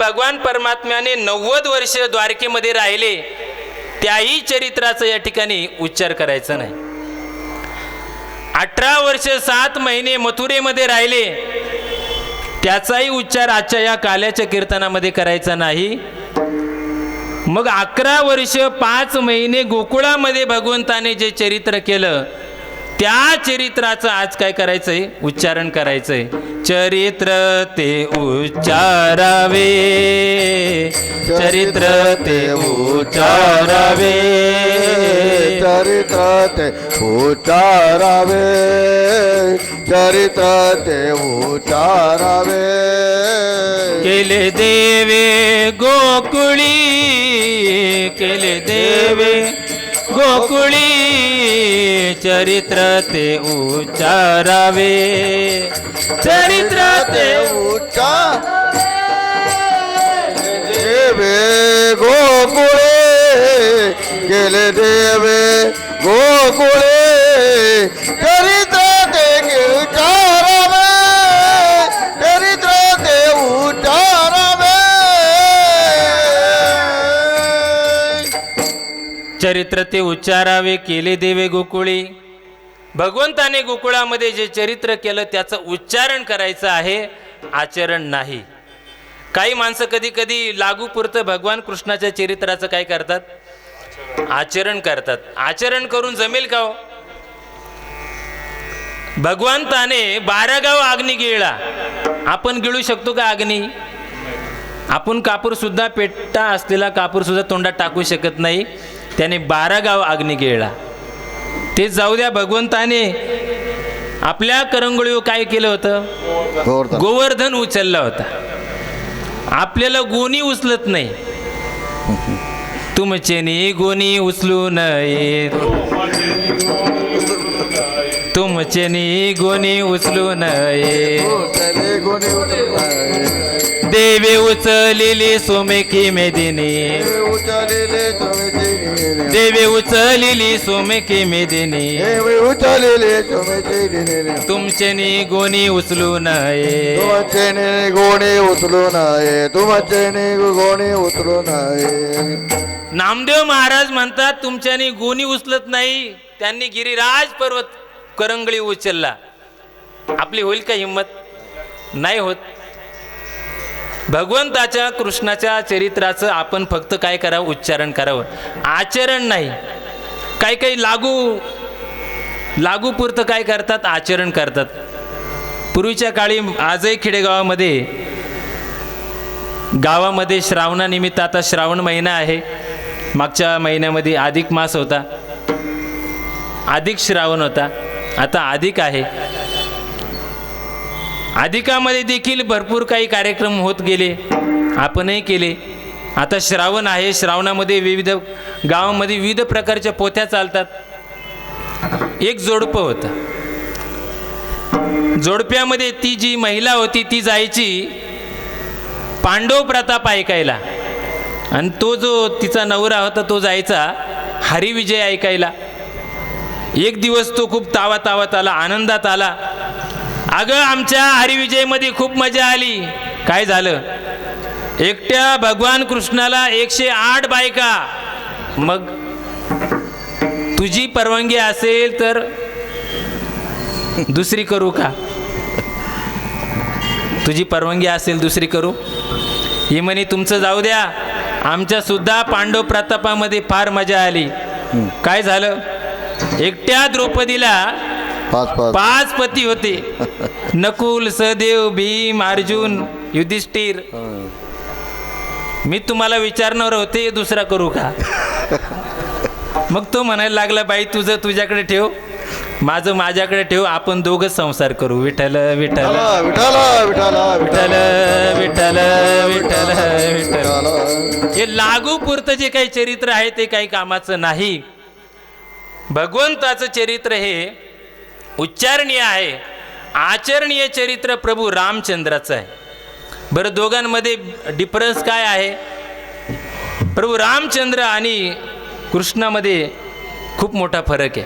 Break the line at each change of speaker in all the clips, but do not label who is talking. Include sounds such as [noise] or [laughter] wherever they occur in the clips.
भगवान परमात्म्याने नव्वद वर्ष द्वारकेमध्ये राहिले त्याही चरित्राचं या ठिकाणी उच्चार करायचा नाही. अठरा वर्ष सात महिने मथुरेमध्ये राहिले त्याचाही उच्चार आजच्या या काल्याच्या कीर्तनामध्ये करायचा नाही. मग अकरा वर्ष पाच महिने गोकुळामध्ये भगवंताने जे चरित्र केलं त्या चरित्राचं आज काय करायचंय? उच्चारण करायचंय. चरित्र ते उच्चारावे. चरित्र ते उच्चारावे.
चरित्र ते उच्चारावे. चरित्र ते उच्चारावे.
केले देवे गोकुळी. केले देवे चरित्र ते उच्चारावे. चरित्र ते
उच्चार देवे गोकुळे गेले देवे गोकुळे. चरित्र चरित्र ते उच्चारावे
केले देवे गोकुळी. भगवंताने गोकुळामध्ये जे चरित्र केलं त्याचं उच्चारण करायचं आहे आचरण नाही. काही माणसं कधी कधी लागू पुरतं भगवान कृष्णाच्या चरित्राचं काय करतात? आचरण करतात. आचरण करून जमेल का हो? भगवंताने बारा गाव अग्नी गिळला. आपण गिळू शकतो का अग्नी? आपण कापूर सुद्धा पेटा असलेला कापूर सुद्धा तोंडात टाकू शकत नाही. त्याने बारा गाव अग्नी गिळला ते जाऊ द्या भगवंताने आपल्या करंगळीवर काय केलं होतं?
गोवर्धन
उचलला होता. आपल्याला गोणी उचलत नाही. [laughs] तुमचे नी गोणी उचलू नये. तुमचे नी गोणी उचलू नये. देवे उचलिली सोमेकी मेदिनी. देवे उचलिली सोमेकी मेदिनी. तुमचे नी गोणी उचलू नये
तुमचे ने गोणी उचलू नये तुमचे ने गोणी उचलू नये
नामदेव महाराज म्हणतात तुमच्यानी गोणी उचलत नाही त्यांनी गिरिराज पर्वत करंगळी उचलला. आपली होईल का हिंमत? नाही होत. भगवंताच्या कृष्णाच्या चरित्राचं आपण फक्त काय करावं? उच्चारण करावं. आचरण नाही. काही काही लागू लागूपुरतं काय करतात? आचरण करतात. पूर्वीच्या काळी आजही खेडेगावामध्ये गावामध्ये श्रावणानिमित्त आता श्रावण महिना आहे. मागच्या महिन्यामध्ये अधिक मास होता. अधिक श्रावण होता. आता अधिक आहे. अधिकामध्ये देखील भरपूर काही कार्यक्रम होत गेले. आपणही केले. आता श्रावण आहे. श्रावणामध्ये विविध गावामध्ये विविध प्रकारच्या पोथ्या चालतात. एक जोडपं होतं. जोडप्यामध्ये ती जी महिला होती ती जायची पांडव प्रताप ऐकायला. आणि तो जो तिचा नवरा होता तो जायचा हरिविजय ऐकायला. एक दिवस तो खूप तावा तावात आला आनंदात आला. अगं आमच्या हरिविजयमध्ये खूप मजा आली. काय झालं? एकट्या भगवान कृष्णाला एकशे आठ बायका. मग तुझी परवानगी असेल तर दुसरी करू का? तुझी परवानगी असेल दुसरी करू. ही म्हणे तुमचं जाऊ द्या. आमच्या सुद्धा पांडव प्रतापामध्ये फार मजा आली. काय झालं? एकट्या द्रौपदीला
पाच
पती होते. नकुल सहदेव भीम अर्जुन युधिष्ठिर. मी तुम्हाला विचारणार होते दुसरा करू का? मग तो म्हणायला लागला बाई तुझं तुझ्याकडे ठेव. माझं माझ्याकडे ठेव. आपण दोघंच संसार करू. विठ्ठल विठ्ठल.
विठाला विठाला
विठ्ठल विठ्ठल. विठ्ठल विठ्ठल
विठाला
हे लागू पुरतं जे काही चरित्र आहे ते काही कामाचं नाही. भगवंताचं चरित्र हे उच्चारणीय आहे. आचरणीय चरित्र प्रभू रामचंद्राचं आहे. बरं दोघांमध्ये डिफरन्स काय आहे? प्रभू रामचंद्र आणि कृष्णामध्ये खूप मोठा फरक आहे.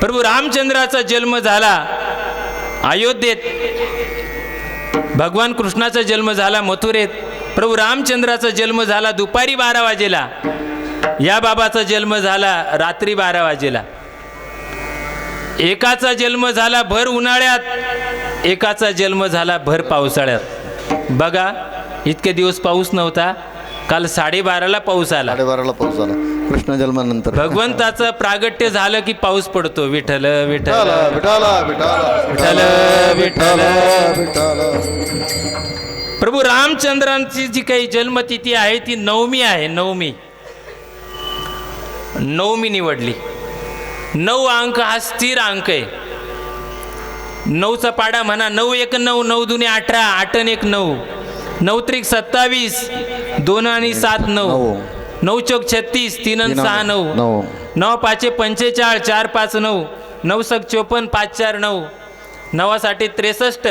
प्रभू रामचंद्राचा जन्म झाला अयोध्येत. भगवान कृष्णाचा जन्म झाला मथुरेत. प्रभू रामचंद्राचा जन्म झाला दुपारी बारा वाजेला. या बाबाचा जन्म झाला रात्री बारा वाजेला. एकाचा जन्म झाला भर उन्हाळ्यात एकाचा जन्म झाला भर पावसाळ्यात. बघा इतके दिवस पाऊस नव्हता काल साडेबाराला पाऊस आला.
साडेबाराला पाऊस आला. कृष्ण जन्मानंतर.
भगवंताचं प्रागट्य झालं की पाऊस पडतो.
विठाला विठाला
विठ्ठल विठ्ठल
विठाला
प्रभू रामचंद्रांची जी काही जन्मतिथी आहे ती नवमी आहे नवमी. नवमी निवडली. नऊ अंक हा स्थिर अंक आहे. नऊचा पाडा म्हणा नऊ एक नऊ नऊ दुने अठरा आठ आणि एक नऊ. नऊ त्रिक सत्तावीस दोन आणि सात नऊ.
नऊ.
नऊ चौक छत्तीस तीन सहा नऊ.
नऊ.
नऊ पाचशे पंचेचाळ चार पाच नऊ. नऊ सक चोपन्न पाच चार नऊ. नवासाठी त्रेसष्ट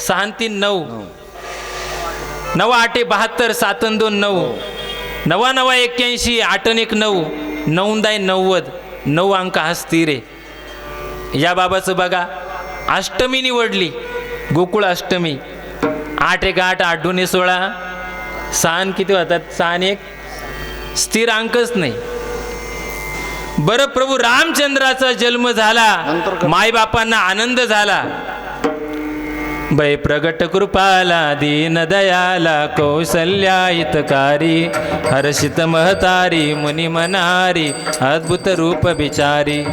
सहा तीन नऊ. नवा आठे बहात्तर सात दोन नऊ. नवा नवा एक्क्याऐंशी आठ आणि एक नऊ. नऊ दाय नव्वद नऊ अंक हा स्थिर आहे. या बाबाचं बघा अष्टमी निवडली गोकुळ अष्टमी. आठ एक आठ आठ दोन सोळा. सहा आणि किती होतात? सहा आणि एक. स्थिर अंकच नाही. बरं प्रभू रामचंद्राचा जन्म झाला? मायबापांना आनंद झाला. बै प्रगट कृपाला दीन दयाला कौसल्या हितकारी हर्षित महतारी मुनी मनारी अद्भुत रूप बिचारी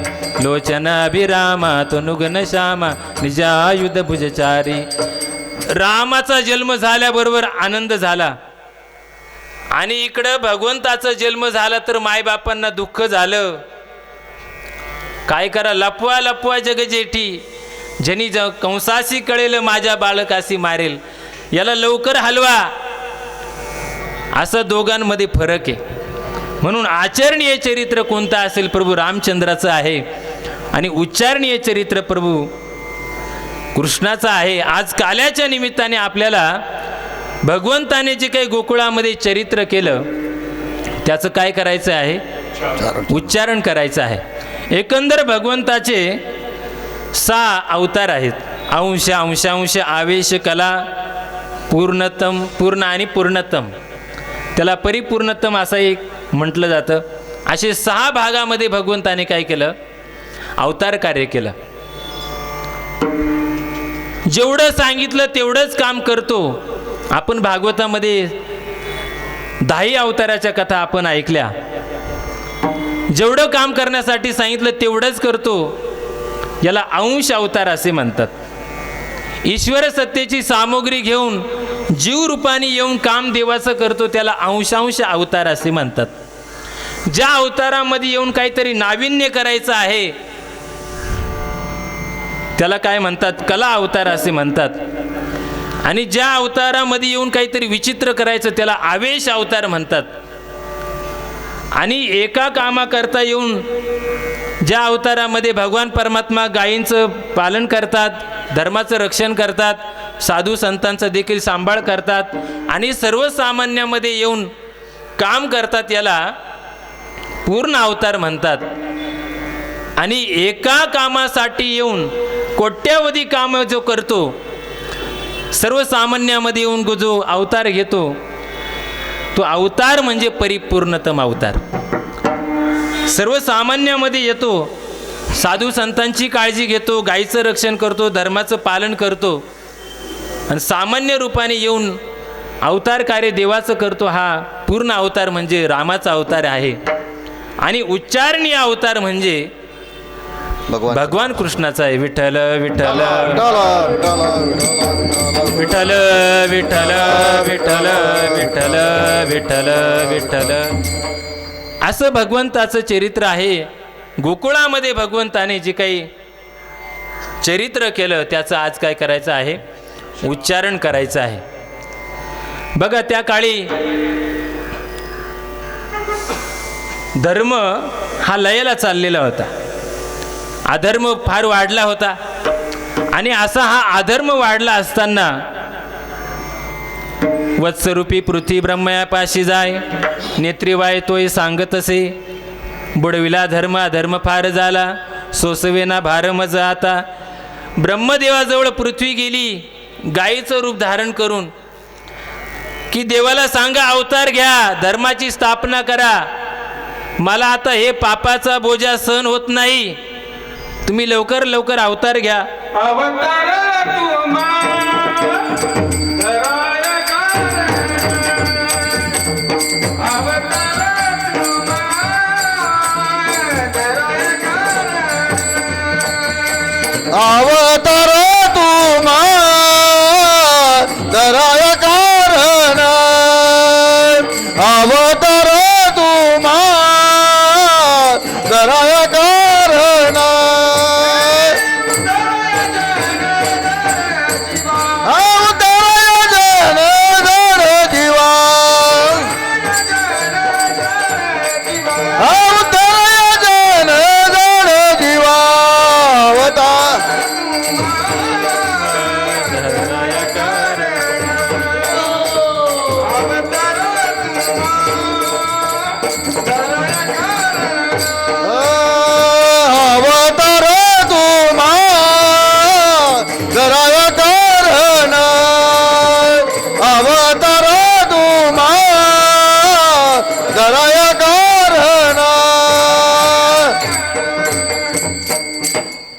लोचनाभिरामा तनुगन श्यामा निजायुध भुजचारी. रामाचा जन्म झाल्याबरोबर आनंद झाला. आणि इकडं भगवंताचा जन्म झाला तर मायबापांना दुःख झालं. काय करा लपवा लपवा जगजेठी. ज्यांनी ज कंसाशी कळेल माझ्या बालकाशी मारेल याला लवकर हलवा. असं दोघांमध्ये फरक आहे. म्हणून आचरणीय चरित्र कोणतं असेल प्रभू रामचंद्राचं आहे आणि उच्चारणीय चरित्र प्रभू कृष्णाचं आहे. आज काल्याच्या निमित्ताने आपल्याला भगवंताने जे काही गोकुळामध्ये चरित्र केलं त्याचं काय करायचं आहे? उच्चारण करायचं आहे. एकंदर भगवंताचे सहा अवतार आहेत. अंश अंशांश आवेश कला पूर्णतम पूर्ण आणि पूर्णतम. त्याला परिपूर्णतम असं एक म्हटलं जातं. असे सहा भागामध्ये भगवंताने काय केलं? अवतार कार्य केलं. जेवढं सांगितलं तेवढंच काम करतो. आपण भागवतामध्ये दहाही अवताराच्या कथा आपण ऐकल्या. जेवढं काम करण्यासाठी सांगितलं तेवढंच करतो. याला अंश अवतार असे म्हणतात. ईश्वर सत्तेची सामग्री घेऊन जीव रूपाने येऊन काम देवाचं करतो त्याला अंशांश अवतार असे म्हणतात. ज्या अवतारामध्ये येऊन काहीतरी नाविन्य करायचं आहे त्याला काय म्हणतात? कला अवतार असे म्हणतात. आणि ज्या अवतारामध्ये येऊन काहीतरी विचित्र करायचं त्याला आवेश अवतार म्हणतात. आणि एका कामाकरता येऊन ज्या अवतारामध्ये भगवान परमात्मा गायींचं पालन करतात धर्माचं रक्षण करतात साधू संतांचा देखील सांभाळ करतात आणि सर्वसामान्यामध्ये येऊन काम करतात याला पूर्ण अवतार म्हणतात. आणि एका कामासाठी येऊन कोट्यावधी कामं जो करतो सर्वसामान्यामध्ये येऊन जो अवतार घेतो तो अवतार म्हणजे परिपूर्णतम अवतार. सर्वसामान्यामध्ये येतो साधू संतांची काळजी घेतो गायीचं रक्षण करतो धर्माचं पालन करतो आणि सामान्य रूपाने येऊन अवतार कार्य देवाचं करतो हा पूर्ण अवतार म्हणजे रामाचा अवतार आहे. आणि उच्चारणीय अवतार म्हणजे
भगवान
भगवान कृष्णाचा आहे. विठ्ठल विठ्ठल
विठाला विठाला विठाला
विठ्ठल विठ्ठल विठ्ठल विठ्ठल विठ्ठल विठ्ठल. असं भगवंताचं चरित्र आहे. गोकुळामध्ये भगवंताने जे काही चरित्र केलं त्याचं आज काय करायचं आहे? उच्चारण करायचं आहे. बघा त्या काळी धर्म हा लयला चाललेला होता. अधर्म फार वाढला होता. आणि असा हा अधर्म वाढला असताना वत्सरूपी पृथ्वी ब्रह्मयापाशी जाय. नेत्रीवाय तोय सांगतसे. बुडविला धर्म अधर्म फार झाला सोसवेना भार मज आता. ब्रह्मदेवाजवळ पृथ्वी गेली गायीचं रूप धारण करून. की देवाला सांगा अवतार घ्या धर्माची स्थापना करा. मला आता हे पापाचा बोजा सहन होत नाही. तुम्ही लवकर लवकर अवतार घ्या.
अवतार
Dale la cara.